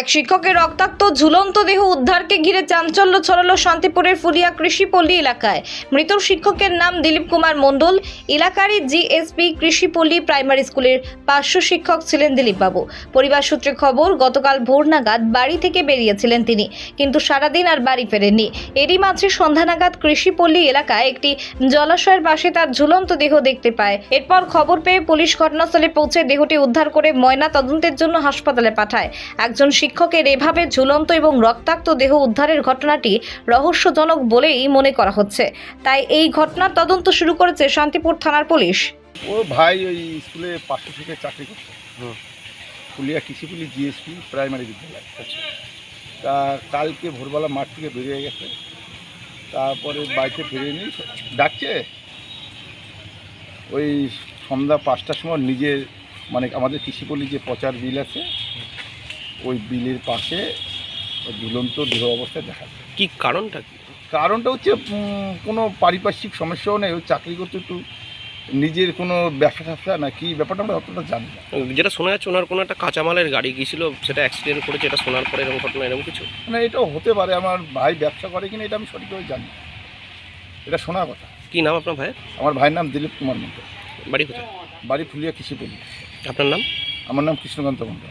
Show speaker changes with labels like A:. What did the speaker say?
A: এক শিক্ষকের রক্তাক্ত ঝুলন্ত দেহ উদ্ধারকে ঘিরে চাঞ্চল্য ছড়ালো শান্তিপুরের ফুলিয়া কৃষিপল্লী এলাকায়। মৃত শিক্ষকের নাম দিলীপ কুমার মণ্ডল। এলাকারই জিএসপি কৃষিপল্লী প্রাইমারি স্কুলের পার্শ্ব শিক্ষক ছিলেন দিলীপবাবু। পরিবার সূত্রে খবর, গতকাল ভোর নাগাদ বাড়ি থেকে বেরিয়েছিলেন তিনি, কিন্তু সারাদিন আর বাড়ি ফেরেননি। এরই মাঝে সন্ধ্যা নাগাদ কৃষিপল্লী এলাকায় একটি জলাশয়ের পাশে তার ঝুলন্ত দেহ দেখতে পায়। এরপর খবর পেয়ে পুলিশ ঘটনাস্থলে পৌঁছে দেহটি উদ্ধার করে ময়না তদন্তের জন্য হাসপাতালে পাঠায়। একজন শিক্ষকের এভাবে ঝুলন্ত এবং রক্তাক্ত দেহ উদ্ধারের ঘটনাটি রহস্যজনক বলেই মনে করা হচ্ছে। তাই এই ঘটনার তদন্ত শুরু করেছে শান্তিপুর থানার পুলিশ।
B: ও ভাই ওই স্কুলে পাঁচশো থেকে চাকরি করতো।
C: হুম।
B: ফুলিয়া কৃষিপুলি জিএসপি প্রাইমারি বিদ্যালয়। তা কালকে ভোরবেলা মাঠ থেকে বেরিয়ে গেছে। তারপরে বাড়িতে ফিরে নি ডাকছে? ওই সন্ধ্যা পাঁচটার সময় নিজের মানে আমাদের কৃষিপল্লী যে প্রচার বিল আছে ওই বিলের পাশে ওই ঝুলন্ত দেহ অবস্থায় দেখা যায়।
C: কি কারণটা কি?
B: কারণটা হচ্ছে কোনো পারিপার্শ্বিক সমস্যাও নেই। ও চাকরি করতে একটু নিজের কোনো ব্যবসা ট্যাবসা না কি ব্যাপারটা আমরা অতটা জানি না।
C: যেটা শোনা যাচ্ছে ওনার কোনো একটা কাঁচামালের গাড়ি গিয়েছিল সেটা অ্যাক্সিডেন্ট করেছে এটা শোনার পরে এরকম ঘটনা এরকম কিছু?
B: মানে এটাও হতে পারে। আমার ভাই ব্যবসা করে কিনা এটা আমি সঠিকভাবে জানি না। এটা শোনা কথা।
C: কি নাম আপনার ভাইয়ের?
B: আমার ভাইয়ের নাম দিলীপ কুমার মন্ডল
C: বাড়ি কোথায়?
B: বাড়ি ফুলিয়া কৃষিপল্লী
C: আপনার নাম?
B: আমার নাম কৃষ্ণকান্ত মন্ডল